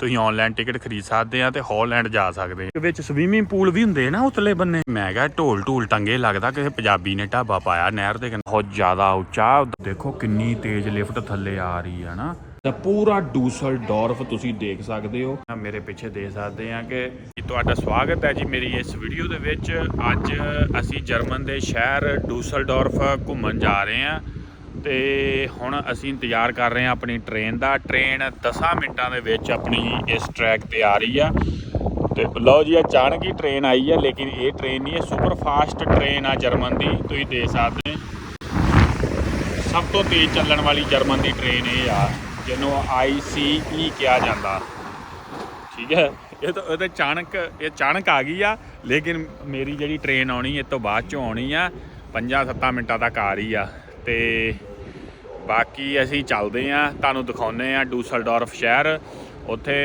ਤੁਸੀਂ online ticket ਖਰੀਦ ਸਕਦੇ ਆ ਤੇ ਹਾਲੈਂਡ ਜਾ ਸਕਦੇ ਆ। ਵਿੱਚ ਸਵੀਮਿੰਗ ਪੂਲ ਵੀ ਹੁੰਦੇ ਨਾ ਉਤਲੇ ਬੰਨੇ। ਮੈਂ ਕਿਹਾ ਢੋਲ ਢੂਲ ਟੰਗੇ ਲੱਗਦਾ ਕਿਸੇ ਪੰਜਾਬੀ ਨੇ ਢਾਬਾ ਪਾਇਆ ਨਹਿਰ ਦੇ ਕਿਨਾਰੇ ਬਹੁਤ ਜ਼ਿਆਦਾ ਉੱਚਾ। ਦੇਖੋ ਕਿੰਨੀ ਤੇਜ਼ ਲਿਫਟ ਥੱਲੇ ਆ ਰਹੀ ਹੈ ਨਾ। ਤਾਂ ਪੂਰਾ ਡੂਸਲ ਡੋਰਫ ਤੁਸੀਂ ਦੇਖ ਸਕਦੇ ਹੋ। ਮੇਰੇ ਪਿੱਛੇ ਦੇਖ ਸਕਦੇ ਆ ਕਿ ਤੁਹਾਡਾ ਸਵਾਗਤ ਹੈ ਜੀ ਮੇਰੀ ਇਸ ਵੀਡੀਓ ਦੇ ਵਿੱਚ। ਅੱਜ ਅਸੀਂ ਜਰਮਨ ਦੇ ਸ਼ਹਿਰ ਡੂਸਲ ਡੋਰਫ ਘੁੰਮਣ ਜਾ ਰਹੇ ਆ। ਤੇ ਹੁਣ ਅਸੀਂ ਇੰਤਜ਼ਾਰ ਕਰ ਰਹੇ ਹਾਂ ਆਪਣੀ ਟ੍ਰੇਨ ਦਾ। ਟ੍ਰੇਨ 10 ਮਿੰਟਾਂ ਦੇ ਵਿੱਚ ਆਪਣੀ ਇਸ ਟਰੈਕ ਤੇ ਆ ਰਹੀ ਆ। ਤੇ ਲਓ ਜੀ ਅਚਾਨਕ ਹੀ ਟ੍ਰੇਨ ਆਈ ਆ, ਲੇਕਿਨ ਇਹ ਟ੍ਰੇਨ ਨਹੀਂ ਹੈ ਸੁਪਰ ਫਾਸਟ ਟ੍ਰੇਨ ਆ ਜਰਮਨ ਦੀ। ਤੁਸੀਂ ਦੇਖ ਸਕਦੇ ਸਭ ਤੋਂ ਤੇਜ਼ ਚੱਲਣ ਵਾਲੀ ਜਰਮਨ ਦੀ ਟ੍ਰੇਨ ਇਹ ਆ, ਜਿਹਨੂੰ ICE ਕਿਹਾ ਜਾਂਦਾ। ਠੀਕ ਹੈ? ਇਹ ਤਾਂ ਇਹ ਤਾਂ ਅਚਾਨਕ, ਇਹ ਅਚਾਨਕ ਆ ਗਈ ਆ, ਲੇਕਿਨ ਮੇਰੀ ਜਿਹੜੀ ਟ੍ਰੇਨ ਆਉਣੀ, ਇਹ ਤੋਂ ਬਾਅਦ ਚੋਂ ਆਉਣੀ ਆ। 5-7 ਮਿੰਟਾਂ ਤੱਕ ਆ ਰਹੀ ਆ। ਤੇ ਬਾਕੀ ਅਸੀਂ ਚੱਲਦੇ ਆ ਤੁਹਾਨੂੰ ਦਿਖਾਉਨੇ ਆ ਡੂਸਲਡੋਰਫ ਸ਼ਹਿਰ। ਉੱਥੇ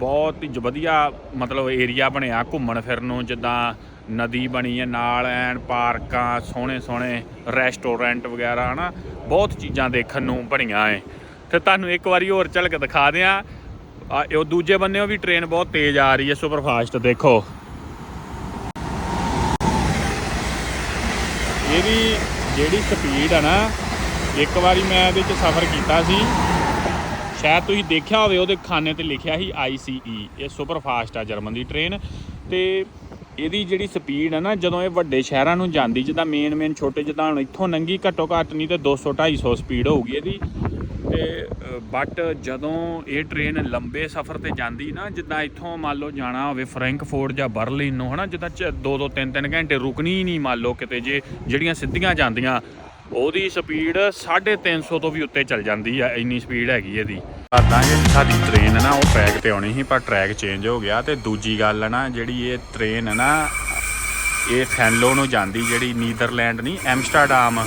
ਬਹੁਤ ਹੀ ਵਧੀਆ ਮਤਲਬ ਏਰੀਆ ਬਣਿਆ ਘੁੰਮਣ ਫਿਰਨ ਨੂੰ, ਜਿੱਦਾਂ ਨਦੀ ਬਣੀ ਹੈ, ਨਾਲ ਐਨ ਪਾਰਕਾਂ, ਸੋਹਣੇ ਸੋਹਣੇ ਰੈਸਟੋਰੈਂਟ ਵਗੈਰਾ, ਹਨਾ। ਬਹੁਤ ਚੀਜ਼ਾਂ ਦੇਖਣ ਨੂੰ ਬਣੀਆਂ ਏ ਤੇ ਤੁਹਾਨੂੰ ਇੱਕ ਵਾਰੀ ਹੋਰ ਝਲਕ ਦਿਖਾ ਦਿਆਂ। ਆ ਦੂਜੇ ਬੰਨੇੋਂ ਵੀ ਟ੍ਰੇਨ ਬਹੁਤ ਤੇਜ਼ ਆ ਰਹੀ ਹੈ ਸੁਪਰ ਫਾਸਟ ਦੇਖੋ ਵੀ ਜਿਹੜੀ ਸਪੀਡ ਆ ਨਾ, ਇੱਕ ਵਾਰੀ ਮੈਂ ਇਹਦੇ 'ਚ ਸਫ਼ਰ ਕੀਤਾ ਸੀ। ਸ਼ਾਇਦ ਤੁਸੀਂ ਦੇਖਿਆ ਹੋਵੇ, ਉਹਦੇ ਖਾਨੇ ਤੇ ਲਿਖਿਆ ਸੀ ICE ਇਹ ਸੁਪਰ ਫਾਸਟ ਆ ਜਰਮਨ ਦੀ ਟ੍ਰੇਨ ਤੇ ਇਹਦੀ ਜਿਹੜੀ ਸਪੀਡ ਹੈ ਨਾ, ਜਦੋਂ ਇਹ ਵੱਡੇ ਸ਼ਹਿਰਾਂ ਨੂੰ ਜਾਂਦੀ, ਜਿੱਦਾਂ ਮੇਨ ਮੇਨ ਛੋਟੇ ਜਿੱਦਾਂ ਹੁਣ ਇੱਥੋਂ ਨੰਗੀ ਘੱਟੋ ਘੱਟ ਨਹੀਂ ਤੇ 200 250 ਸਪੀਡ ਹੋਊਗੀ ਇਹਦੀ। ਤੇ ਬਟ ਜਦੋਂ ਇਹ ਟ੍ਰੇਨ ਲੰਬੇ ਸਫ਼ਰ ਤੇ ਜਾਂਦੀ ਨਾ, ਜਿੱਦਾਂ ਇੱਥੋਂ ਮੰਨ ਲਓ ਜਾਣਾ ਹੋਵੇ ਫਰੈਂਕਫੋਰਟ ਜਾਂ ਬਰਲਿਨ ਨੂੰ, ਹਨਾ, ਜਿੱਦਾਂ 2 2 3 3 ਘੰਟੇ ਰੁਕਣੀ ਹੀ ਨਹੀਂ ਮੰਨ ਲਓ ਕਿਤੇ ਜੇ, ਜਿਹੜੀਆਂ ਸਿੱਧੀਆਂ ਜਾਂਦੀਆਂ, ਉਹਦੀ ਸਪੀਡ 350 ਤੋਂ ਵੀ ਉੱਤੇ ਚੱਲ ਜਾਂਦੀ ਆ, ਇੰਨੀ ਸਪੀਡ ਹੈਗੀ ਇਹਦੀ। ਦਾਂਗੇ ਸਾਡੀ ਟ੍ਰੇਨ ਨਾ, ਉਹ ਟਰੈਕ ਤੇ ਆਉਣੀ ਸੀ, ਪਰ ਟਰੈਕ ਚੇਂਜ ਹੋ ਗਿਆ ਤੇ ਦੂਜੀ ਗੱਲ ਨਾ, ਜਿਹੜੀ ਇਹ ਟ੍ਰੇਨ ਨਾ, ਇਹ ਫੈਨਲੋ ਨੂੰ ਜਾਂਦੀ, ਜਿਹੜੀ ਨੀਦਰਲੈਂਡ ਨਹੀਂ ਐਮਸਟਰਡਮ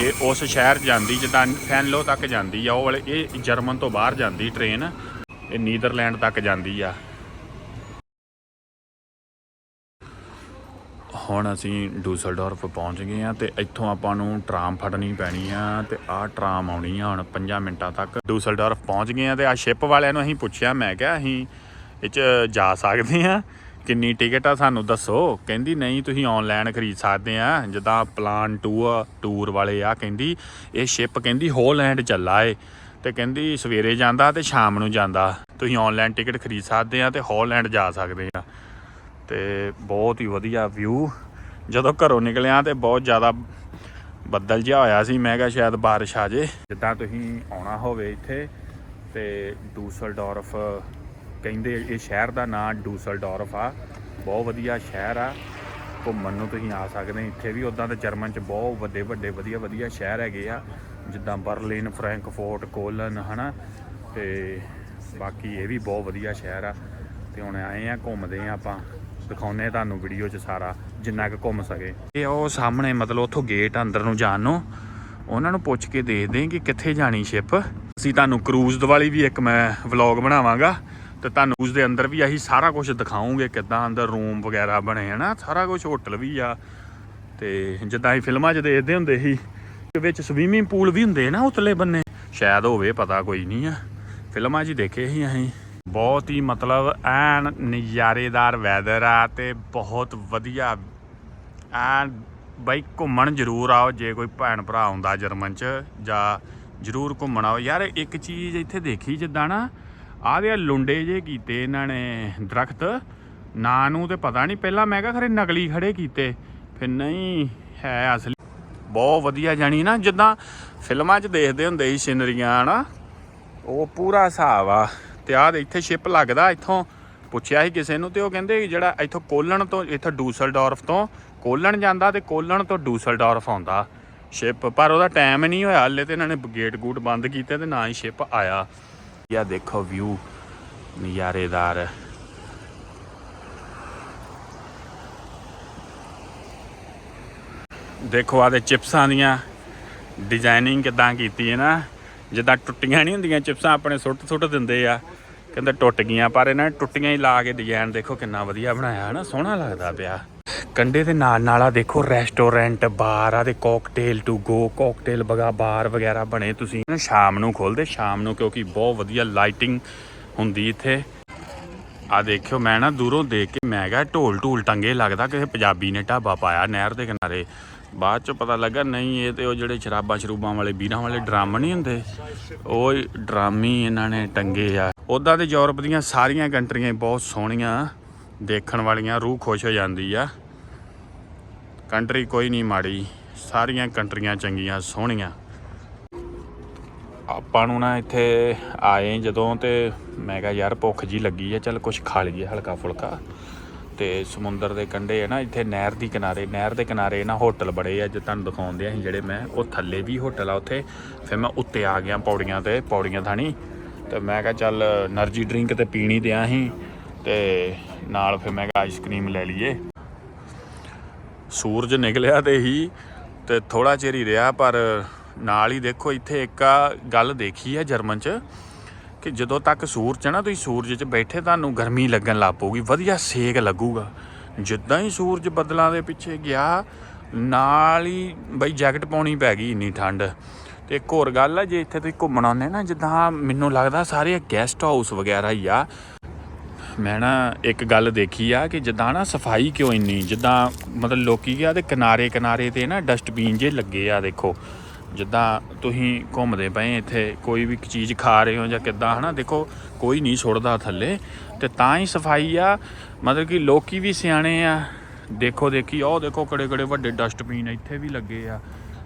ਇਹ ਉਸ ਸ਼ਹਿਰ ਜਾਂਦੀ, ਜਿੱਦਾਂ ਫੈਨਲੋ ਤੱਕ ਜਾਂਦੀ ਆ, ਉਹ ਵਾਲੇ, ਇਹ ਜਰਮਨ ਤੋਂ ਬਾਹਰ ਜਾਂਦੀ ਟ੍ਰੇਨ ਇਹ ਨੀਦਰਲੈਂਡ ਤੱਕ ਜਾਂਦੀ ਆ। ਹੁਣ ਅਸੀਂ ਡੂਸਲਡੋਰਫ ਪਹੁੰਚ ਗਏ ਆ ਤੇ ਇੱਥੋਂ ਆਪਾਂ ਨੂੰ ਟਰਾਮ ਫੜਨੀ ਪੈਣੀ ਆ ਤੇ ਆਹ ਟਰਾਮ ਆਉਣੀ ਆ ਹੁਣ 5 ਮਿੰਟਾਂ ਤੱਕ। ਡੂਸਲਡੋਰਫ ਪਹੁੰਚ ਗਏ ਆ ਤੇ ਆ ਸ਼ਿਪ ਵਾਲਿਆਂ ਨੂੰ ਅਸੀਂ ਪੁੱਛਿਆ, ਮੈਂ ਕਿਹਾ ਅਸੀਂ ਇਹ 'ਚ ਜਾ ਸਕਦੇ ਆ। ਕਿੰਨੀ ਟਿਕਟ ਆ ਸਾਨੂੰ ਦੱਸੋ? ਕਹਿੰਦੀ, ਨਹੀਂ, ਤੁਸੀਂ ਆਨਲਾਈਨ ਖਰੀਦ ਸਕਦੇ ਆ। ਜਿੱਦਾਂ ਪਲਾਨ ਟੂਰ ਟੂਰ ਵਾਲੇ ਆ, ਕਹਿੰਦੀ। ਇਹ ਸ਼ਿਪ ਕਹਿੰਦੀ ਹੋਲੈਂਡ ਚੱਲਾ ਏ। ਤੇ ਕਹਿੰਦੀ, ਸਵੇਰੇ ਜਾਂਦਾ ਤੇ ਸ਼ਾਮ ਨੂੰ ਜਾਂਦਾ। ਤੁਸੀਂ ਆਨਲਾਈਨ ਟਿਕਟ ਖਰੀਦ ਸਕਦੇ ਆ ਤੇ ਹੋਲੈਂਡ ਜਾ ਸਕਦੇ ਆ। ਤੇ ਬਹੁਤ ਹੀ ਵਧੀਆ ਵਿਊ ਜਦੋਂ ਘਰੋਂ ਨਿਕਲਿਆ ਤੇ ਬਹੁਤ ਜ਼ਿਆਦਾ ਬੱਦਲ ਜਿਹਾ ਹੋਇਆ ਸੀ। ਮੈਂ ਕਿਹਾ, ਸ਼ਾਇਦ ਬਾਰਿਸ਼ ਆ ਜੇ। ਜਿੱਦਾਂ ਤੁਸੀਂ ਆਉਣਾ ਹੋਵੇ ਇੱਥੇ ਤੇ ਡੂਸਲਡੋਰਫ ਕਹਿੰਦੇ ਇਹ ਸ਼ਹਿਰ ਦਾ ਨਾਮ ਡੂਸਲਡੋਰਫ ਆ। ਬਹੁਤ ਵਧੀਆ ਸ਼ਹਿਰ ਆ। ਘੁੰਮਣ ਨੂੰ ਤੁਸੀਂ ਆ ਸਕਦੇ ਇੱਥੇ ਵੀ ਉਦਾਂ ਤਾਂ ਜਰਮਨ ਚ ਬਹੁਤ ਵੱਡੇ ਵੱਡੇ ਵਧੀਆ ਵਧੀਆ ਸ਼ਹਿਰ ਹੈਗੇ ਆ। ਜਿੱਦਾਂ ਬਰਲਿਨ, ਫਰੈਂਕਫੋਰਟ, ਕੋਲਨ, ਹਨਾ? ਤੇ ਬਾਕੀ ਇਹ ਵੀ ਬਹੁਤ ਵਧੀਆ ਸ਼ਹਿਰ ਆ। ਤੇ ਹੁਣ ਆਏ ਆ, ਘੁੰਮਦੇ ਆ ਆਪਾਂ। ਦਿਖਾਉਨੇ ਆ ਤੁਹਾਨੂੰ ਵੀਡੀਓ 'ਚ ਸਾਰਾ, ਜਿੰਨਾ ਕੁ ਘੁੰਮ ਸਕੇ। ਇਹ ਉਹ ਸਾਹਮਣੇ ਮਤਲਬ ਉੱਥੋਂ ਗੇਟ ਅੰਦਰ ਨੂੰ ਜਾਣ ਨੂੰ। ਉਹਨਾਂ ਨੂੰ ਪੁੱਛ ਕੇ ਦੇਖਦੇ ਕਿ ਕਿੱਥੇ ਜਾਣੀ ਸ਼ਿਪ ਅਸੀਂ ਤੁਹਾਨੂੰ ਕਰੂਜ਼ ਵਾਲੀ ਵੀ ਇੱਕ ਮੈਂ ਵਲੌਗ ਬਣਾਵਾਂਗਾ। ਤੇ ਤੁਹਾਨੂੰ ਉਸ ਦੇ ਅੰਦਰ ਵੀ ਅਸੀਂ ਸਾਰਾ ਕੁਝ ਦਿਖਾਉਂਗੇ, ਕਿੱਦਾਂ ਅੰਦਰ ਰੂਮ ਵਗੈਰਾ ਬਣੇ, ਹਨਾ? ਸਾਰਾ ਕੁਝ ਹੋਟਲ ਵੀ ਆ। ਤੇ ਜਿੱਦਾਂ ਅਸੀਂ ਫਿਲਮਾਂ 'ਚ ਦੇਖਦੇ ਹੁੰਦੇ ਸੀ, ਕਿ ਵਿੱਚ ਸਵੀਮਿੰਗ ਪੂਲ ਵੀ ਹੁੰਦੇ ਨਾ ਉਤਲੇ ਬੰਨੇ। ਸ਼ਾਇਦ ਹੋਵੇ, ਪਤਾ ਕੋਈ ਨਹੀਂ ਆ। ਫਿਲਮਾਂ 'ਚ ਹੀ ਦੇਖੇ ਸੀ ਅਸੀਂ। ਬਹੁਤ ਹੀ ਮਤਲਬ ਐਨ ਨਜ਼ਾਰੇਦਾਰ ਵੈਦਰ ਆ ਤੇ ਬਹੁਤ ਵਧੀਆ। ਐਨ ਬਾਈ, ਘੁੰਮਣ ਜ਼ਰੂਰ ਆਓ, ਜੇ ਕੋਈ ਭੈਣ ਭਰਾ ਆਉਂਦਾ ਜਰਮਨ 'ਚ, ਜਾਂ ਜ਼ਰੂਰ ਘੁੰਮਣ ਆਓ। ਯਾਰ, ਇੱਕ ਚੀਜ਼ ਇੱਥੇ ਦੇਖੀ ਜਿੱਦਾਂ ਨਾ ਆਹ ਲੁੰਡੇ ਜੇ ਕੀਤੇ ਇਹਨਾਂ ਨੇ ਦਰਖਤ। ਨਾਂ ਨੂੰ ਤੇ ਪਤਾ ਨਹੀਂ, ਪਹਿਲਾਂ ਮੈਂ ਕਿਹਾ ਖਰੇ ਨਕਲੀ ਖੜੇ ਕੀਤੇ, ਫਿਰ ਨਹੀਂ, ਹੈ ਅਸਲੀ। ਬਹੁਤ ਵਧੀਆ ਜਾਣੀ ਨਾ, ਜਿੱਦਾਂ ਫਿਲਮਾਂ 'ਚ ਦੇਖਦੇ ਹੁੰਦੇ ਸੀ ਸਿਨਰੀਆਂ ਹਨਾ? ਉਹ ਪੂਰਾ ਹਿਸਾਬ ਆ। ਤੇ ਆਹ ਇੱਥੇ ਸ਼ਿਪ ਲੱਗਦਾ, ਇੱਥੋਂ ਪੁੱਛਿਆ ਸੀ ਕਿਸੇ ਨੂੰ, ਤੇ ਉਹ ਕਹਿੰਦੇ ਜਿਹੜਾ ਇੱਥੋਂ ਕੋਲਣ ਤੋਂ, ਇੱਥੋਂ ਡੂਸਲਡੋਰਫ ਤੋਂ ਕੋਲਣ ਜਾਂਦਾ ਤੇ ਕੋਲਣ ਤੋਂ ਡੂਸਲਡੋਰਫ ਆਉਂਦਾ। ਸ਼ਿਪ, ਪਰ ਉਹਦਾ ਟਾਈਮ ਨਹੀਂ ਹੋਇਆ, ਹਲੇ ਤੇ ਇਹਨਾਂ ਨੇ ਗੇਟ ਗੂਟ ਬੰਦ ਕੀਤੇ ਤੇ ਨਾ ਹੀ ਸ਼ਿਪ ਆਇਆ। ਯਾ ਦੇਖੋ ਵਿਊ ਨਜ਼ਾਰੇਦਾਰ। ਦੇਖੋ ਆ ਆਦੇ ਚਿਪਸਾਂ ਦੀਆਂ ਡਿਜ਼ਾਈਨਿੰਗ ਕਿਦਾਂ ਕੀਤੀ ਹੈ ਨਾ। ਜਿੱਦਾਂ ਟੁੱਟੀਆਂ ਨਹੀਂ ਹੁੰਦੀਆਂ, ਚਿਪਸਾਂ ਆਪਣੇ ਸੁੱਟ ਸੁੱਟ ਦਿੰਦੇ ਆ। ਕਹਿੰਦੇ ਟੁੱਟ ਗਈਆਂ, ਪਰ ਇਹਨਾਂ ਨੇ ਟੁੱਟੀਆਂ ਹੀ ਲਾ ਕੇ ਡਿਜ਼ਾਈਨ ਦੇਖੋ ਕਿੰਨਾ ਵਧੀਆ ਬਣਾਇਆ ਹੈ ਨਾ ਸੋਹਣਾ ਲੱਗਦਾ ਪਿਆ। ਕੰਡੇ ਦੇ ਨਾਲ ਨਾਲ ਆ ਦੇਖੋ ਰੈਸਟੋਰੈਂਟ ਬਾਰ ਆ ਤੇ ਕਾਕਟੇਲ ਟੂ ਗੋ ਕਾਕਟੇਲ ਬਗਾ ਬਾਰ ਵਗੈਰਾ ਬਣੇ ਤੁਸੀਂ। ਇਹਨੂੰ ਸ਼ਾਮ ਨੂੰ ਖੋਲਦੇ, ਸ਼ਾਮ ਨੂੰ ਕਿਉਂਕਿ ਬਹੁਤ ਵਧੀਆ ਲਾਈਟਿੰਗ ਹੁੰਦੀ ਇੱਥੇ। ਆ ਦੇਖਿਓ, ਮੈਂ ਨਾ ਦੂਰੋਂ ਦੇਖ ਕੇ ਮੈਂ ਕਿਹਾ ਢੋਲ ਢੂਲ ਟੰਗੇ ਲੱਗਦਾ, ਕਿਸੇ ਪੰਜਾਬੀ ਨੇ ਢਾਬਾ ਪਾਇਆ ਨਹਿਰ ਦੇ ਕਿਨਾਰੇ। ਬਾਅਦ ਚ ਪਤਾ ਲੱਗਾ ਨਹੀਂ, ਇਹ ਤੇ ਉਹ ਜਿਹੜੇ ਸ਼ਰਾਬਾਂ ਸ਼ਰੂਬਾਂ ਵਾਲੇ, ਬੀਰਾਂ ਵਾਲੇ ਡਰਮ ਨਹੀਂ ਹੁੰਦੇ? ਉਹ ਹੀ ਡਰਮ ਹੀ ਇਹਨਾਂ ਨੇ ਟੰਗੇ ਆ। ਉਦਾਂ ਤੇ ਯੂਰਪ ਦੀਆਂ ਸਾਰੀਆਂ ਕੰਟਰੀਆਂ ਬਹੁਤ ਸੋਹਣੀਆਂ ਦੇਖਣ ਵਾਲੀਆਂ, ਰੂਹ ਖੁਸ਼ ਹੋ ਜਾਂਦੀ ਆ। ਕੰਟਰੀ ਕੋਈ ਨਹੀਂ ਮਾੜੀ। ਸਾਰੀਆਂ ਕੰਟਰੀਆਂ ਚੰਗੀਆਂ, ਸੋਹਣੀਆਂ। ਆਪਾਂ ਨੂੰ ਨਾ ਇੱਥੇ ਆਏ ਜਦੋਂ ਤੇ ਮੈਂ ਕਿਹਾ, ਯਾਰ, ਭੁੱਖ ਜੀ ਲੱਗੀ ਹੈ ਚੱਲ ਕੁਝ ਖਾ ਲਈਏ ਹਲਕਾ ਫੁਲਕਾ। ਤੇ ਸਮੁੰਦਰ ਦੇ ਕੰਢੇ ਹੈ ਨਾ, ਇੱਥੇ ਨਹਿਰ ਦੀ ਕਿਨਾਰੇ, ਨਹਿਰ ਦੇ ਕਿਨਾਰੇ ਨਾ ਹੋਟਲ ਬੜੇ ਆ, ਜੇ ਤੁਹਾਨੂੰ ਦਿਖਾਉਂਦੇ ਆ ਜਿਹੜੇ ਮੈਂ, ਉਹ ਥੱਲੇ ਵੀ ਹੋਟਲ ਆ ਉੱਥੇ। ਫਿਰ ਮੈਂ ਉੱਤੇ ਆ ਗਿਆ ਪੌੜੀਆਂ ਤੇ, ਪੌੜੀਆਂ ਥਾਣੀ। ਤੇ ਮੈਂ ਕਿਹਾ, ਚੱਲ એનર્ਜੀ ਡਰਿੰਕ ਤੇ ਪੀਣੀ ਤੇ ਆਹੀਂ ਤੇ ਨਾਲ ਫਿਰ ਮੈਂ ਕਿਹਾ ਆਈਸਕ੍ਰੀਮ ਲੈ ਲਈਏ। ਸੂਰਜ ਨਿਕਲਿਆ ਤੇ ਹੀ ਤੇ ਥੋੜਾ ਚਿਰ ਹੀ ਰਿਹਾ, ਪਰ ਨਾਲ ਹੀ ਦੇਖੋ ਇੱਥੇ ਇੱਕ ਆ ਗੱਲ ਦੇਖੀ ਆ ਜਰਮਨ ਚ ਕਿ ਜਦੋਂ ਤੱਕ ਸੂਰਜ ਹੈ ਨਾ ਤੁਸੀਂ ਸੂਰਜ 'ਚ ਬੈਠੇ ਤੁਹਾਨੂੰ ਗਰਮੀ ਲੱਗਣ ਲੱਗ ਪਊਗੀ, ਵਧੀਆ ਸੇਕ ਲੱਗੂਗਾ। ਜਿੱਦਾਂ ਹੀ ਸੂਰਜ ਬੱਦਲਾਂ ਦੇ ਪਿੱਛੇ ਗਿਆ, ਨਾਲ ਹੀ ਬਈ ਜੈਕਟ ਪਾਉਣੀ ਪੈ ਗਈ ਇੰਨੀ ਠੰਡ। ਤੇ ਇੱਕ ਹੋਰ ਗੱਲ ਆ, ਜੇ ਇੱਥੇ ਤੁਸੀਂ ਘੁੰਮਣ ਆਉਂਦੇ ਨਾ, ਜਿੱਦਾਂ ਮੈਨੂੰ ਲੱਗਦਾ ਸਾਰੇ ਗੈਸਟ ਹਾਊਸ ਵਗੈਰਾ ਹੀ ਆ। ਮੈਂ ਨਾ ਇੱਕ ਗੱਲ ਦੇਖੀ ਆ ਕਿ ਜਿੱਦਾਂ ਨਾ ਸਫ਼ਾਈ ਕਿਉਂ ਇੰਨੀ? ਜਿੱਦਾਂ ਮਤਲਬ ਲੋਕੀ ਗਿਆ ਤੇ ਕਿਨਾਰੇ ਕਿਨਾਰੇ ਤੇ ਨਾ ਡਸਟਬੀਨ ਜੇ ਲੱਗੇ ਆ, ਦੇਖੋ। ਜਿੱਦਾਂ ਤੁਸੀਂ ਘੁੰਮਦੇ ਪਏ ਇੱਥੇ, ਕੋਈ ਵੀ ਚੀਜ਼ ਖਾ ਰਹੇ ਹੋ ਜਾਂ ਕਿੱਦਾਂ, ਹਨਾ, ਦੇਖੋ, ਕੋਈ ਨਹੀਂ ਸੁੱਟਦਾ ਥੱਲੇ। ਤੇ ਤਾਂ ਹੀ ਸਫ਼ਾਈ ਆ, ਮਤਲਬ ਕਿ ਲੋਕੀ ਵੀ ਸਿਆਣੇ ਆ। ਦੇਖੋ, ਦੇਖੀ ਉਹ ਦੇਖੋ ਕੜੇ ਕੜੇ ਵੱਡੇ ਡਸਟਬੀਨ ਇੱਥੇ ਵੀ ਲੱਗੇ ਆ।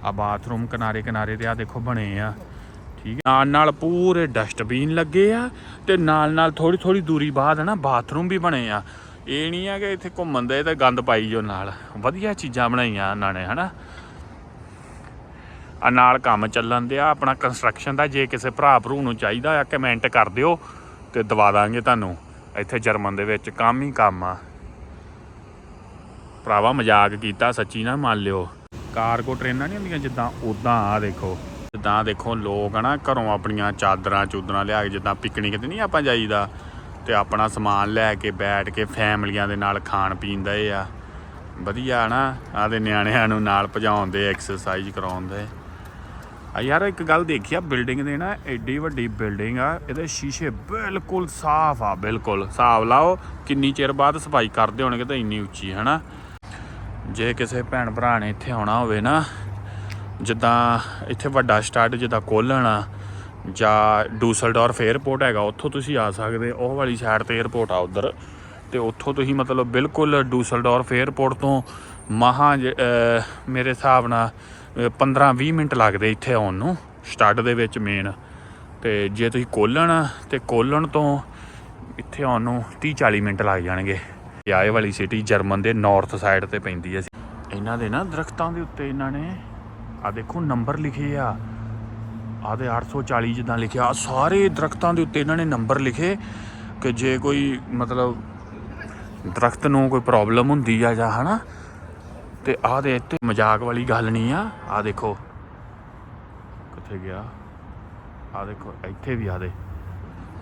ਆ ਬਾਥਰੂਮ ਕਿਨਾਰੇ ਕਿਨਾਰੇ ਤੇ ਆ ਦੇਖੋ ਬਣੇ ਆ। ਠੀਕ ਹੈ। ਨਾਲ ਨਾਲ ਪੂਰੇ ਡਸਟਬਿਨ ਲੱਗੇ ਆ ਤੇ ਨਾਲ ਨਾਲ ਥੋੜੀ ਥੋੜੀ ਦੂਰੀ ਬਾਅਦ ਨਾ ਬਾਥਰੂਮ ਵੀ ਬਣੇ ਆ। ਇਹ ਨਹੀਂ ਆ ਕਿ ਇੱਥੇ ਘੁੰਮਣ ਦੇ ਤੇ ਗੰਦ ਪਾਈ ਜੋ ਨਾਲ। ਵਧੀਆ ਚੀਜ਼ਾਂ ਬਣਾਈਆਂ ਉਹਨਾਂ ਨੇ, ਹਨਾ? ਆ ਨਾਲ ਕੰਮ ਚੱਲਣ ਦਿਆ, ਆਪਣਾ ਕੰਸਟਰਕਸ਼ਨ ਦਾ, ਜੇ ਕਿਸੇ ਭਰਾ ਭਰੂ ਨੂੰ ਚਾਹੀਦਾ ਆ ਕਮੈਂਟ ਕਰ ਦਿਓ ਤੇ ਦਵਾ ਦਾਂਗੇ ਤੁਹਾਨੂੰ। ਇੱਥੇ ਜਰਮਨ ਦੇ ਵਿੱਚ ਕੰਮ ਹੀ ਕੰਮ ਆ। ਭਰਾਵਾ ਮਜ਼ਾਕ ਕੀਤਾ, ਸੱਚੀ ਨਾ ਮੰਨ ਲਿਓ। ਕਾਰਗੋ ਟ੍ਰੇਨਾਂ ਨਹੀਂ ਹੁੰਦੀਆਂ ਜਿੱਦਾਂ ਉਦਾਂ ਆ ਦੇਖੋ। ਜਿੱਦਾਂ ਦੇਖੋ ਲੋਕ ਹਨਾ ਘਰੋਂ ਆਪਣੀਆਂ ਚਾਦਰਾਂ ਚੂਦਰਾਂ ਲਿਆ ਕੇ ਜਿੱਦਾਂ ਪਿਕਨਿਕ ਤੇ ਨਹੀਂ ਆਪਾਂ ਜਾਈਦਾ ਤੇ ਆਪਣਾ ਸਮਾਨ ਲੈ ਕੇ ਬੈਠ ਕੇ ਫੈਮਲੀਆਂ ਦੇ ਨਾਲ ਖਾਣ ਪੀਣ ਦਾ ਇਹ ਆ। ਵਧੀਆ ਨਾ ਆਦੇ ਨਿਆਣਿਆਂ ਨੂੰ ਨਾਲ ਭਜਾਉਂਦੇ ਐਕਸਰਸਾਈਜ਼ ਕਰਾਉਂਦੇ ਆ ਯਾਰ ਇੱਕ ਗੱਲ ਦੇਖੀ ਆ ਬਿਲਡਿੰਗ ਦੇ ਨਾ ਐਡੀ ਵੱਡੀ ਬਿਲਡਿੰਗ ਆ, ਇਹਦੇ ਸ਼ੀਸ਼ੇ ਬਿਲਕੁਲ ਸਾਫ਼ ਆ, ਬਿਲਕੁਲ। ਹਿਸਾਬ ਲਾਓ, ਕਿੰਨੀ ਚਿਰ ਬਾਅਦ ਸਫ਼ਾਈ ਕਰਦੇ ਹੋਣਗੇ ਤਾਂ ਇੰਨੀ ਉੱਚੀ ਹੈ ਨਾ ਜੇ ਕਿਸੇ ਭੈਣ ਭਰਾ ਨੇ ਇੱਥੇ ਆਉਣਾ ਹੋਵੇ ਨਾ ਜਿੱਦਾਂ ਇੱਥੇ ਵੱਡਾ ਸਟਾਰਟ ਜਿੱਦਾਂ ਕੋਲਣ ਆ, ਜਾਂ ਡੂਸਲਡੋਰਫ 에어ਪੋਰਟ ਹੈਗਾ, ਉੱਥੋਂ ਤੁਸੀਂ ਆ ਸਕਦੇ ਉਹ ਵਾਲੀ ਸਾਈਡ ਤੇ 에어ਪੋਰਟ ਆ ਉਧਰ। ਤੇ ਉੱਥੋਂ ਤੁਸੀਂ ਮਤਲਬ ਬਿਲਕੁਲ ਡੂਸਲਡੋਰਫ 에어ਪੋਰਟ ਤੋਂ ਮਹਾ ਮੇਰੇ ਹਿਸਾਬ ਨਾਲ 15-20 ਮਿੰਟ ਲੱਗਦੇ ਇੱਥੇ ਆਉਣ ਨੂੰ, ਸਟਾਰਟ ਦੇ ਵਿੱਚ ਮੇਨ ਤੇ ਜੇ ਤੁਸੀਂ ਕੋਲਣ, ਤੇ ਕੋਲਣ ਤੋਂ ਇੱਥੇ ਆਉਣ ਨੂੰ 30-40 ਮਿੰਟ ਲੱਗ ਜਾਣਗੇ। ਆਏ ਵਾਲੀ ਸਿਟੀ ਜਰਮਨ ਦੇ ਨਾਰਥ ਸਾਈਡ ਤੇ ਪੈਂਦੀ ਹੈ। ਇਹਨਾਂ ਦੇ ਨਾ ਦਰਖਤਾਂ ਦੇ ਉੱਤੇ ਇਹਨਾਂ ਨੇ ਆ ਦੇਖੋ ਨੰਬਰ ਲਿਖੇ ਆ। ਆ ਦੇ 840 ਜਿੱਦਾਂ ਲਿਖਿਆ। ਆਹ ਸਾਰੇ ਦਰਖਤਾਂ ਦੇ ਉੱਤੇ ਇਹਨਾਂ ਨੇ ਨੰਬਰ ਲਿਖੇ ਕਿ ਜੇ ਕੋਈ ਮਤਲਬ ਦਰਖਤ ਨੂੰ ਕੋਈ ਪ੍ਰੋਬਲਮ ਹੁੰਦੀ ਆ ਜਾਂ ਹਨਾ, ਤੇ ਆਹ ਦੇ ਇੱਥੇ ਮਜ਼ਾਕ ਵਾਲੀ ਗੱਲ ਨਹੀਂ ਆ। ਆ ਦੇਖੋ। ਕਿੱਥੇ ਗਿਆ? ਆ ਦੇਖੋ, ਇੱਥੇ ਵੀ ਆ ਦੇ।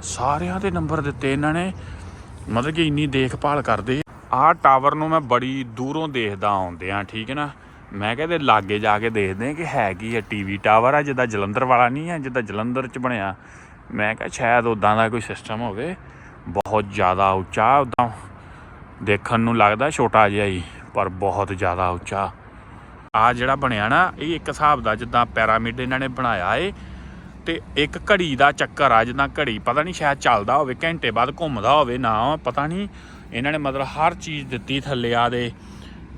ਸਾਰਿਆਂ ਦੇ ਨੰਬਰ ਦਿੱਤੇ ਇਹਨਾਂ ਨੇ। ਮਤਲਬ ਕਿ ਇੰਨੀ ਦੇਖਭਾਲ ਕਰਦੇ ਆਹ ਟਾਵਰ ਨੂੰ ਮੈਂ ਬੜੀ ਦੂਰੋਂ ਦੇਖਦਾ ਆਉਂਦੇ ਆ ਠੀਕ ਹੈ ਨਾ? ਮੈਂ ਕਹਿੰਦੇ ਲਾਗੇ ਜਾ ਕੇ ਦੇਖਦੇ ਆ ਕਿ ਹੈ ਕੀ ਹੈ ਟੀਵੀ ਟਾਵਰ ਆ, ਜਿੱਦਾਂ ਜਲੰਧਰ ਵਾਲਾ ਨਹੀਂ ਹੈ ਜਿੱਦਾਂ ਜਲੰਧਰ ਚ ਬਣਿਆ। ਮੈਂ ਕਿਹਾ ਸ਼ਾਇਦ ਉਦਾਂ ਦਾ ਕੋਈ ਸਿਸਟਮ ਹੋਵੇ। ਬਹੁਤ ਜ਼ਿਆਦਾ ਉੱਚਾ ਉਦਾਂ ਦੇਖਣ ਨੂੰ ਲੱਗਦਾ ਛੋਟਾ ਜਿਹਾ ਹੀ, ਪਰ ਬਹੁਤ ਜ਼ਿਆਦਾ ਉੱਚਾ। ਆ ਜਿਹੜਾ ਬਣਿਆ ਨਾ, ਇਹ ਇੱਕ ਹਿਸਾਬ ਦਾ ਜਿੱਦਾਂ ਪਿਰਾਮਿਡ ਇਹਨਾਂ ਨੇ ਬਣਾਇਆ ਏ। ਤੇ ਇੱਕ ਘੜੀ ਦਾ ਚੱਕਰ ਆ, ਜਿੱਦਾਂ ਘੜੀ ਪਤਾ ਨਹੀਂ ਸ਼ਾਇਦ ਚੱਲਦਾ ਹੋਵੇ, ਘੰਟੇ ਬਾਅਦ ਘੁੰਮਦਾ ਹੋਵੇ, ਨਾ, ਪਤਾ ਨਹੀਂ। ਇਹਨਾਂ ਨੇ ਮਤਲਬ ਹਰ ਚੀਜ਼ ਦਿੱਤੀ ਥੱਲੇ ਆ ਦੇ।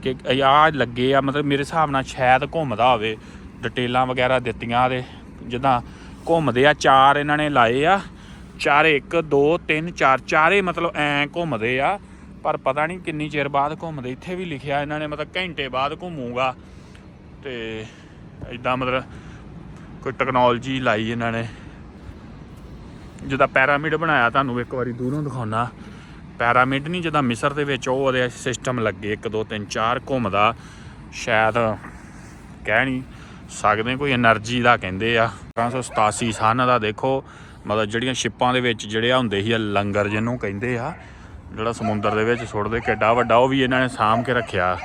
ਕਿ ਆ ਲੱਗੇ ਆ, ਮਤਲਬ ਮੇਰੇ ਹਿਸਾਬ ਨਾਲ ਸ਼ਾਇਦ ਘੁੰਮਦਾ ਹੋਵੇ ਡਿਟੇਲਾਂ ਵਗੈਰਾ ਦਿੱਤੀਆਂ ਦੇ ਜਿੱਦਾਂ ਘੁੰਮਦੇ ਆ, ਚਾਰ ਇਹਨਾਂ ਨੇ ਲਾਏ ਆ, ਚਾਰੇ 1 2 3 4 ਚਾਰੇ ਮਤਲਬ ਐ ਘੁੰਮਦੇ ਆ, ਪਰ ਪਤਾ ਨਹੀਂ ਕਿੰਨੀ ਚਿਰ ਬਾਅਦ ਘੁੰਮਦੇ, ਇੱਥੇ ਵੀ ਲਿਖਿਆ ਇਹਨਾਂ ਨੇ ਮਤਲਬ ਘੰਟੇ ਬਾਅਦ ਘੁੰਮੂਗਾ, ਤੇ ਇਦਾਂ ਮਤਲਬ ਕੋਈ ਟੈਕਨੋਲੋਜੀ ਲਾਈ ਇਹਨਾਂ ਨੇ। ਜਿੱਦਾਂ ਪੈਰਾਮਿਡ ਬਣਾਇਆ, ਤੁਹਾਨੂੰ ਇੱਕ ਵਾਰੀ ਦੂਰੋਂ ਦਿਖਾਉਣਾ ਪੈਰਾਮਿਡ ਨਹੀਂ ਜਿਹਦਾ ਮਿਸਰ ਦੇ ਵਿੱਚ ਉਹ ਉਹਦੇ ਸਿਸਟਮ ਲੱਗੇ 1 2 3 4 ਘੁੰਮਦਾ। ਸ਼ਾਇਦ ਕਹਿ ਨਹੀਂ ਸਕਦੇ, ਕੋਈ એનર્ਜੀ ਦਾ ਕਹਿੰਦੇ ਆ। 1987 ਸਨ ਦਾ ਦੇਖੋ, ਮਤਲਬ ਜਿਹੜੀਆਂ ਸ਼ਿਪਾਂ ਦੇ ਵਿੱਚ ਜਿਹੜੇ ਆ ਹੁੰਦੇ ਸੀ ਲੰਗਰ ਜਿਹਨੂੰ ਕਹਿੰਦੇ ਆ, ਜਿਹੜਾ ਸਮੁੰਦਰ ਦੇ ਵਿੱਚ ਸੁੱਟਦੇ, ਕਿੱਡਾ ਵੱਡਾ ਉਹ ਵੀ ਇਹਨਾਂ ਨੇ ਸਾਮ ਕੇ ਰੱਖਿਆ।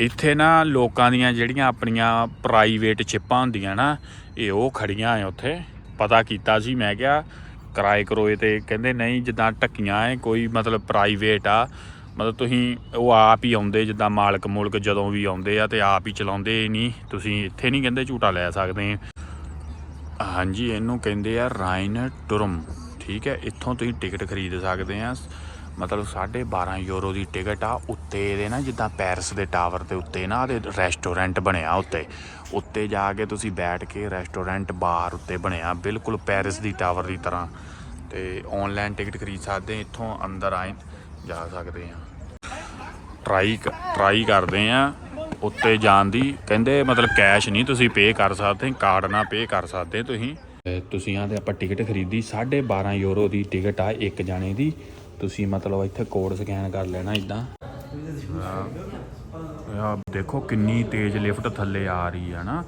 ਇੱਥੇ ਨਾ ਲੋਕਾਂ ਦੀਆਂ ਜਿਹੜੀਆਂ ਆਪਣੀਆਂ ਪ੍ਰਾਈਵੇਟ ਸ਼ਿਪਾਂ ਹੁੰਦੀਆਂ ਨਾ, ਇਹ ਉਹ ਖੜੀਆਂ ਆ ਉੱਥੇ। ਪਤਾ ਕੀਤਾ ਸੀ, ਮੈਂ ਕਿਹਾ ਕਿਰਾਏ ਕਰੋਏ ਤੇ ਕਹਿੰਦੇ ਨਹੀਂ ਜਿੱਦਾਂ ਟੱਕੀਆਂ ਹੈ ਕੋਈ ਮਤਲਬ ਪ੍ਰਾਈਵੇਟ ਆ। ਮਤਲਬ ਤੁਸੀਂ ਉਹ ਆਪ ਹੀ ਆਉਂਦੇ ਜਿੱਦਾਂ ਮਾਲਕ ਮੁਲਕ ਜਦੋਂ ਵੀ ਆਉਂਦੇ ਆ ਤੇ ਆਪ ਹੀ ਚਲਾਉਂਦੇ ਨਹੀਂ ਤੁਸੀਂ ਇੱਥੇ ਨਹੀਂ ਕਹਿੰਦੇ ਝੂਟਾ ਲੈ ਸਕਦੇ। ਹਾਂਜੀ, ਇਹਨੂੰ ਕਹਿੰਦੇ ਆ ਰਾਈਨ ਟੁਰਮ ਠੀਕ ਹੈ ਇੱਥੋਂ ਤੁਸੀਂ ਟਿਕਟ ਖਰੀਦ ਸਕਦੇ ਆ। ਮਤਲਬ 12.5 ਯੂਰੋ ਦੀ ਟਿਕਟ ਆ, ਉੱਤੇ ਇਹਦੇ ਨਾ ਜਿੱਦਾਂ ਪੈਰਿਸ ਦੇ ਟਾਵਰ ਦੇ ਉੱਤੇ ਨਾ ਇਹਦੇ ਰੈਸਟੋਰੈਂਟ ਬਣਿਆ ਉੱਤੇ। ਉੱਤੇ ਜਾ ਕੇ ਤੁਸੀਂ ਬੈਠ ਕੇ ਰੈਸਟੋਰੈਂਟ, ਬਾਰ ਉੱਤੇ ਬਣਿਆ, ਬਿਲਕੁਲ ਪੈਰਿਸ ਦੀ ਟਾਵਰ ਦੀ ਤਰ੍ਹਾਂ। ਤੇ ਆਨਲਾਈਨ ਟਿਕਟ ਖਰੀਦ ਸਕਦੇ, ਇੱਥੋਂ ਅੰਦਰ ਆਏ, ਜਾ ਸਕਦੇ ਆ। ਟਰਾਈ ਟਰਾਈ ਕਰਦੇ ਆ, ਉੱਤੇ ਜਾਣ ਦੀ। ਕਹਿੰਦੇ ਮਤਲਬ ਕੈਸ਼ ਨਹੀਂ ਤੁਸੀਂ ਪੇ ਕਰ ਸਕਦੇ ਕਾਰਡ ਨਾਲ ਪੇ ਕਰ ਸਕਦੇ ਤੁਸੀਂ। ਤੁਸੀਂ ਆਹ ਤੇ ਆਪਾਂ ਟਿਕਟ ਖਰੀਦੀ 12.5 ਯੂਰੋ ਦੀ ਟਿਕਟ ਆ ਇੱਕ ਜਾਣੇ ਦੀ। ਤੁਸੀਂ ਮਤਲਬ ਇੱਥੇ ਕੋਡ ਸਕੈਨ ਕਰ ਲੈਣਾ ਇਦਾਂ ਆ ਦੇਖੋ ਕਿੰਨੀ ਤੇਜ਼ ਲਿਫਟ ਥੱਲੇ ਆ ਰਹੀ ਹੈ ਨਾ।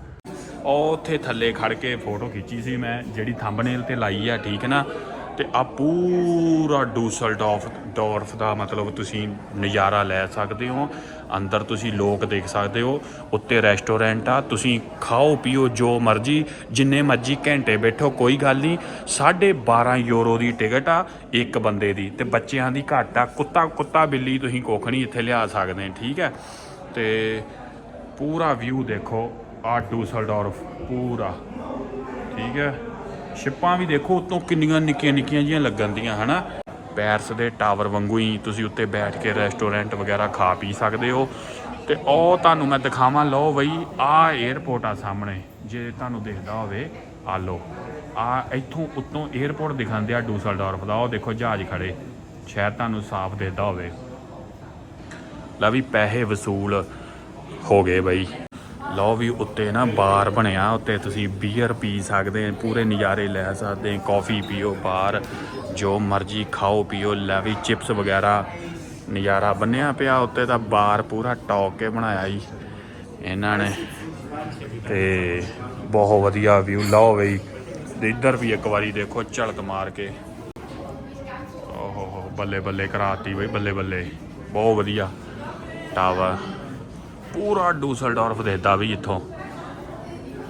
ਉਹ ਉੱਥੇ ਥੱਲੇ ਖੜ ਕੇ ਫੋਟੋ ਖਿੱਚੀ ਸੀ ਮੈਂ, ਜਿਹੜੀ ਥੰਬਨੇਲ ਤੇ ਲਾਈ ਆ, ਠੀਕ ਹੈ ਨਾ? ਤੇ ਆ ਪੂਰਾ ਡੂਸਲਡੋਰਫ, ਡੋਰਫ ਦਾ ਮਤਲਬ ਤੁਸੀਂ ਨਜ਼ਾਰਾ ਲੈ ਸਕਦੇ ਹੋ। ਅੰਦਰ ਤੁਸੀਂ ਲੋਕ ਦੇਖ ਸਕਦੇ ਹੋ, ਉੱਤੇ ਰੈਸਟੋਰੈਂਟ ਆ, ਤੁਸੀਂ ਖਾਓ, ਪੀਓ, ਜੋ ਮਰਜ਼ੀ, ਜਿੰਨੇ ਮਰਜ਼ੀ ਘੰਟੇ ਬੈਠੋ, ਕੋਈ ਗੱਲ ਨਹੀਂ। 12.5 ਯੂਰੋ ਦੀ ਟਿਕਟ ਆ ਇੱਕ ਬੰਦੇ ਦੀ ਤੇ ਬੱਚਿਆਂ ਦੀ ਘੱਟ ਆ। ਕੁੱਤਾ ਕੁੱਤਾ ਬਿੱਲੀ ਤੁਸੀਂ ਕੁੱਖ ਨਹੀਂ ਇੱਥੇ ਲਿਆ ਸਕਦੇ, ਠੀਕ ਹੈ? ਤੇ ਪੂਰਾ ਵਿਊ ਦੇਖੋ, ਆ ਡੂਸਲਡੋਰਫ ਪੂਰਾ, ਠੀਕ ਹੈ? ਸ਼ਿਪਾਂ ਵੀ ਦੇਖੋ, ਉੱਤੋਂ ਕਿੰਨੀਆਂ ਨਿੱਕੀਆਂ ਨਿੱਕੀਆਂ ਜੀਆਂ ਲੱਗਣ ਦੀਆਂ, ਹਨਾ? ਪੈਰਸ ਦੇ ਟਾਵਰ ਵਾਂਗੂ ਹੀ ਤੁਸੀਂ ਉੱਤੇ ਬੈਠ ਕੇ ਰੈਸਟੋਰੈਂਟ ਵਗੈਰਾ ਖਾ ਪੀ ਸਕਦੇ ਹੋ। ਤੇ ਉਹ ਤੁਹਾਨੂੰ ਮੈਂ ਦਿਖਾਵਾਂ, ਲਓ ਬਈ, ਆਹ 에어ਪੋਰਟ ਆ ਸਾਹਮਣੇ। ਜੇ ਤੁਹਾਨੂੰ ਦਿਖਦਾ ਹੋਵੇ, ਆ ਲਓ। ਆ ਇੱਥੋਂ ਉੱਤੋਂ 에어ਪੋਰਟ ਦਿਖਾਉਂਦੇ ਆ ਡੂਸਲਡੋਰਫ ਦਾ। ਉਹ ਦੇਖੋ, ਜਹਾਜ਼ ਖੜੇ। ਸ਼ਹਿਰ ਤੁਹਾਨੂੰ ਸਾਫ਼ ਦਿਖਦਾ ਹੋਵੇ। ਲਾ ਵੀ, ਪੈਸੇ ਵਸੂਲ ਹੋ ਗਏ ਬਈ। ਲਓ ਵੀ ਉੱਤੇ ਨਾ ਬਾਰ ਬਣਿਆ, ਉੱਤੇ ਤੁਸੀਂ ਬੀਅਰ ਪੀ ਸਕਦੇ ਪੂਰੇ ਨਜ਼ਾਰੇ ਲੈ ਸਕਦੇ ਕਾਫੀ ਪੀਓ ਬਾਰ ਜੋ ਮਰਜ਼ੀ ਖਾਓ ਪੀਓ, ਲੈ ਵੀ ਚਿਪਸ ਵਗੈਰਾ, ਨਜ਼ਾਰਾ ਬੰਨਿਆ ਪਿਆ ਉੱਤੇ ਤਾਂ ਬਾਰ ਪੂਰਾ ਟੌਕ ਕੇ ਬਣਾਇਆ ਜੀ, ਇਹਨਾਂ ਨੇ, ਤੇ ਬਹੁਤ ਵਧੀਆ ਵਿਊ ਲਓ ਬਈ ਤੇ ਇੱਧਰ ਵੀ ਇੱਕ ਵਾਰੀ ਦੇਖੋ ਝਲਕ ਮਾਰ ਕੇ, ਓਹੋ ਹੋ ਬੱਲੇ ਬੱਲੇ ਕਰਾਤੀ ਬਈ, ਬੱਲੇ ਬੱਲੇ, ਬਹੁਤ ਵਧੀਆ ਟਾਵਰ ਪੂਰਾ ਡੂਸਲਡੋਰਫ ਦੇਖਦਾ ਵੀ ਇੱਥੋਂ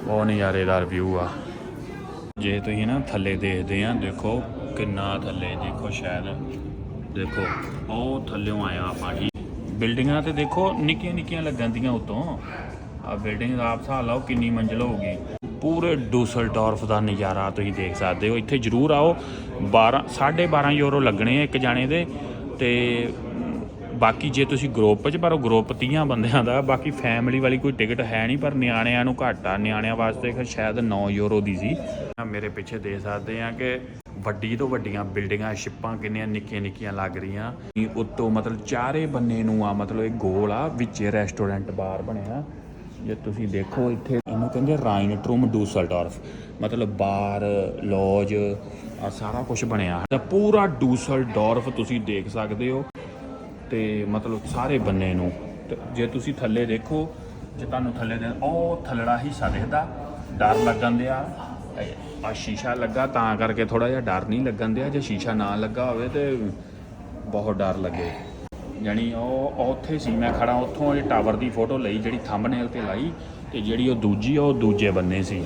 ਬਹੁਤ ਨਜ਼ਾਰੇਦਾਰ ਵਿਊ ਆ। ਜੇ ਤੁਸੀਂ ਨਾ ਥੱਲੇ ਦੇਖਦੇ ਆ, ਦੇਖੋ ਕਿੰਨਾ ਥੱਲੇ, ਦੇਖੋ ਸ਼ਾਇਦ, ਦੇਖੋ, ਉਹ ਥੱਲਿਓਂ ਆਇਆ ਆਪਾਂ ਜੀ। ਬਿਲਡਿੰਗਾਂ ਤੇ ਦੇਖੋ, ਨਿੱਕੀਆਂ ਨਿੱਕੀਆਂ ਲੱਗਣ ਦੀਆਂ ਉਤੋਂ। ਆ ਬਿਲਡਿੰਗ ਦਾ ਆਪ ਹਿਸਾਬ ਲਾਓ ਕਿੰਨੀ ਮੰਜ਼ਿਲ ਹੋਊਗੀ। ਪੂਰੇ ਡੂਸਲਡੋਰਫ ਦਾ ਨਜ਼ਾਰਾ ਤੁਸੀਂ ਦੇਖ ਸਕਦੇ ਹੋ। ਇੱਥੇ ਜ਼ਰੂਰ ਆਓ। 12 12.5 ਯੂਰੋ ਲੱਗਣੇ ਆ ਇੱਕ ਜਾਣੇ ਦੇ। ਤੇ ਬਾਕੀ ਜੇ ਤੁਸੀਂ ਗਰੁੱਪ 'ਚ, ਪਰ ਉਹ ਗਰੁੱਪ 30 ਬੰਦਿਆਂ ਦਾ, ਬਾਕੀ ਫੈਮਿਲੀ ਵਾਲੀ ਕੋਈ ਟਿਕਟ ਹੈ ਨਹੀਂ, ਪਰ ਨਿਆਣਿਆਂ ਨੂੰ ਘੱਟ ਆ। ਨਿਆਣਿਆਂ ਵਾਸਤੇ ਫਿਰ ਸ਼ਾਇਦ 9 ਯੂਰੋ ਦੀ ਸੀ। ਮੇਰੇ ਪਿੱਛੇ ਦੇ ਸਕਦੇ ਆ ਕਿ ਵੱਡੀ ਤੋਂ ਵੱਡੀਆਂ ਬਿਲਡਿੰਗਾਂ ਸ਼ਿਪਾਂ ਕਿੰਨੀਆਂ ਨਿੱਕੀਆਂ ਨਿੱਕੀਆਂ ਲੱਗ ਰਹੀਆਂ। ਉੱਤੋਂ ਮਤਲਬ ਚਾਰੇ ਬੰਨੇ ਨੂੰ ਆ, ਮਤਲਬ ਇਹ ਗੋਲ ਆ, ਵਿੱਚ ਰੈਸਟੋਰੈਂਟ ਬਾਰ ਬਣਿਆ। ਜੇ ਤੁਸੀਂ ਦੇਖੋ ਇੱਥੇ, ਇਹਨੂੰ ਕਹਿੰਦੇ ਰਾਈਨ ਟਰੂਮ ਡੂਸਲਡੋਰਫ। ਮਤਲਬ ਬਾਰ ਲੌਜ ਆ ਸਾਰਾ ਕੁਝ ਬਣਿਆ। ਤਾਂ ਪੂਰਾ ਡੂਸਲਡੋਰਫ ਤੁਸੀਂ ਦੇਖ ਸਕਦੇ ਹੋ। ਤੇ ਮਤਲਬ ਸਾਰੇ ਬੰਨੇ ਨੂੰ। ਤੇ ਜੇ ਤੁਸੀਂ ਥੱਲੇ ਦੇਖੋ ਜੇ ਤੁਹਾਨੂੰ ਥੱਲੇ ਦੇ ਉਹ ਥੱਲੜਾ ਹਿੱਸਾ ਦਿਖਦਾ ਡਰ ਲੱਗਣ ਦਿਆ। ਆ ਸ਼ੀਸ਼ਾ ਲੱਗਾ ਤਾਂ ਕਰਕੇ ਥੋੜਾ ਜਿਹਾ ਡਰ ਨਹੀਂ ਲੱਗਣ ਦਿਆ। ਜੇ ਸ਼ੀਸ਼ਾ ਨਾ ਲੱਗਾ ਹੋਵੇ ਤੇ ਬਹੁਤ ਡਰ ਲੱਗੇ। ਯਾਨੀ ਉਹ ਉੱਥੇ ਸੀ ਮੈਂ ਖੜਾ ਉੱਥੋਂ ਇਹ ਟਾਵਰ ਦੀ ਫੋਟੋ ਲਈ ਜਿਹੜੀ ਥੰਬਨੇਲ ਤੇ ਲਾਈ ਤੇ ਜਿਹੜੀ ਉਹ ਦੂਜੀ ਆ, ਉਹ ਦੂਜੇ ਬੰਨੇ ਸੀ।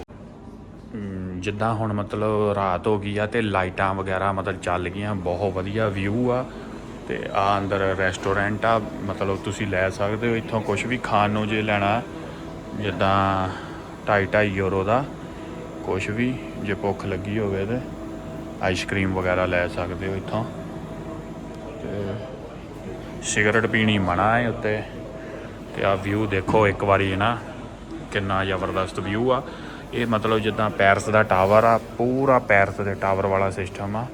ਜਿੱਦਾਂ ਹੁਣ ਮਤਲਬ ਰਾਤ ਹੋ ਗਈ ਆ ਤੇ ਲਾਈਟਾਂ ਵਗੈਰਾ ਮਤਲਬ ਚੱਲ ਗਈਆਂ ਬਹੁਤ ਵਧੀਆ ਵਿਊ ਆ। ਤੇ ਆ ਅੰਦਰ ਰੈਸਟੋਰੈਂਟ ਆ, ਮਤਲਬ ਤੁਸੀਂ ਲੈ ਸਕਦੇ ਹੋ, ਇੱਥੋਂ ਕੁਝ ਵੀ ਖਾਣ ਨੂੰ ਜੇ ਲੈਣਾ, ਜਿੱਦਾਂ 2.5 ਯੂਰੋ ਦਾ ਕੁਝ ਵੀ ਜੇ ਭੁੱਖ ਲੱਗੀ ਹੋਵੇ ਤੇ ਆਈਸਕ੍ਰੀਮ ਵਗੈਰਾ ਲੈ ਸਕਦੇ ਹੋ ਇੱਥੋਂ। ਤੇ ਸਿਗਰਟ ਪੀਣੀ ਮਨਾ ਹੈ ਉੱਤੇ। ਤੇ ਆ ਵਿਊ ਦੇਖੋ ਇੱਕ ਵਾਰੀ ਨਾ, ਕਿੰਨਾ ਜ਼ਬਰਦਸਤ ਵਿਊ ਆ। ਇਹ ਮਤਲਬ ਜਿੱਦਾਂ ਪੈਰਸ ਦਾ ਟਾਵਰ ਆ, ਪੂਰਾ ਪੈਰਸ ਦੇ ਟਾਵਰ ਵਾਲਾ ਸਿਸਟਮ ਆ।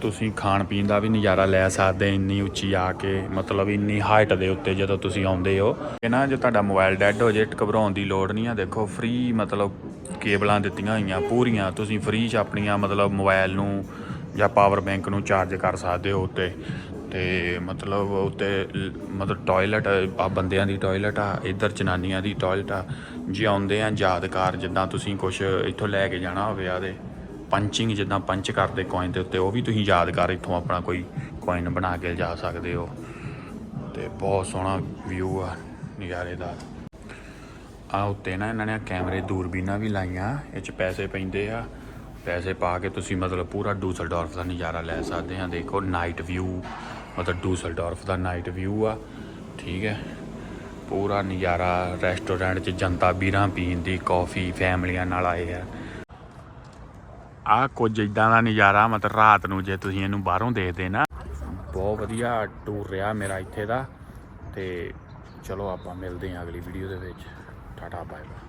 ਤੁਸੀਂ ਖਾਣ ਪੀਣ ਦਾ ਵੀ ਨਜ਼ਾਰਾ ਲੈ ਸਕਦੇ ਇੰਨੀ ਉੱਚੀ ਆ ਕੇ, ਮਤਲਬ ਇੰਨੀ ਹਾਈਟ ਦੇ ਉੱਤੇ ਜਦੋਂ ਤੁਸੀਂ ਆਉਂਦੇ ਹੋ। ਇਹ ਨਾ ਜੇ ਤੁਹਾਡਾ ਮੋਬਾਈਲ ਡੈੱਡ ਹੋ ਜੇ ਘਬਰਾਉਣ ਦੀ ਲੋੜ ਨਹੀਂ ਆ। ਦੇਖੋ ਫ੍ਰੀ ਮਤਲਬ ਕੇਬਲਾਂ ਦਿੱਤੀਆਂ ਹੋਈਆਂ, ਪੂਰੀਆਂ। ਤੁਸੀਂ ਫ੍ਰੀ 'ਚ ਆਪਣੀਆਂ ਮਤਲਬ ਮੋਬਾਈਲ ਨੂੰ ਜਾਂ ਪਾਵਰ ਬੈਂਕ ਨੂੰ ਚਾਰਜ ਕਰ ਸਕਦੇ ਹੋ ਉੱਤੇ। ਤੇ ਮਤਲਬ ਉੱਤੇ ਮਤਲਬ ਟਾਇਲਟ ਆ ਬੰਦਿਆਂ ਦੀ ਟਾਇਲਟ ਆ, ਇੱਧਰ ਜਨਾਨੀਆਂ ਦੀ ਟਾਇਲਟ ਆ। ਜੇ ਆਉਂਦੇ ਆ ਯਾਦਗਾਰ, ਜਿੱਦਾਂ ਤੁਸੀਂ ਕੁਝ ਇੱਥੋਂ ਲੈ ਕੇ ਜਾਣਾ ਹੋਵੇ ਆਦੇ। ਪੰਚਿੰਗ ਜਿੱਦਾਂ ਪੰਚ ਕਰਦੇ ਕੋਇਨ ਦੇ ਉੱਤੇ, ਉਹ ਵੀ ਤੁਸੀਂ ਯਾਦਗਾਰ ਇੱਥੋਂ ਆਪਣਾ ਕੋਈ ਕੋਇਨ ਬਣਾ ਕੇ ਜਾ ਸਕਦੇ ਹੋ। ਤੇ ਬਹੁਤ ਸੋਹਣਾ ਵਿਊ ਆ ਨਜ਼ਾਰੇਦਾਰ ਆ ਉੱਤੇ ਨਾ ਇਹਨਾਂ ਨੇ ਕੈਮਰੇ ਦੂਰਬੀਨਾਂ ਵੀ ਲਾਈਆਂ, ਇਹ ਚ ਪੈਸੇ ਪੈਂਦੇ ਆ। ਪੈਸੇ ਪਾ ਕੇ ਤੁਸੀਂ ਮਤਲਬ ਪੂਰਾ ਡੂਸਲਡੋਰਫ ਦਾ ਨਜ਼ਾਰਾ ਲੈ ਸਕਦੇ ਆ। ਦੇਖੋ ਨਾਈਟ ਵਿਊ ਮਤਲਬ ਡੂਸਲਡੋਰਫ ਦਾ ਨਾਈਟ ਵਿਊ ਆ। ਠੀਕ ਹੈ। ਪੂਰਾ ਨਜ਼ਾਰਾ ਰੈਸਟੋਰੈਂਟ 'ਚ ਜਨਤਾ ਬੀਰਾਂ ਪੀਣ ਦੀ ਕਾਫੀ ਫੈਮਲੀਆਂ ਨਾਲ ਆਏ ਆ। ਆ ਕੁਝ ਇਦਾਂ ਦਾ ਨਜ਼ਾਰਾ, ਮਤਲਬ ਰਾਤ ਨੂੰ ਜੇ ਤੁਸੀਂ ਇਹਨੂੰ ਬਾਹਰੋਂ ਦੇਖਦੇ ਨਾ। ਬਹੁਤ ਵਧੀਆ ਟੂਰ ਰਿਹਾ ਮੇਰਾ ਇੱਥੇ ਦਾ। ਤੇ ਚਲੋ ਆਪਾਂ ਮਿਲਦੇ ਹਾਂ ਅਗਲੀ ਵੀਡੀਓ ਦੇ ਵਿੱਚ। Tata bye bye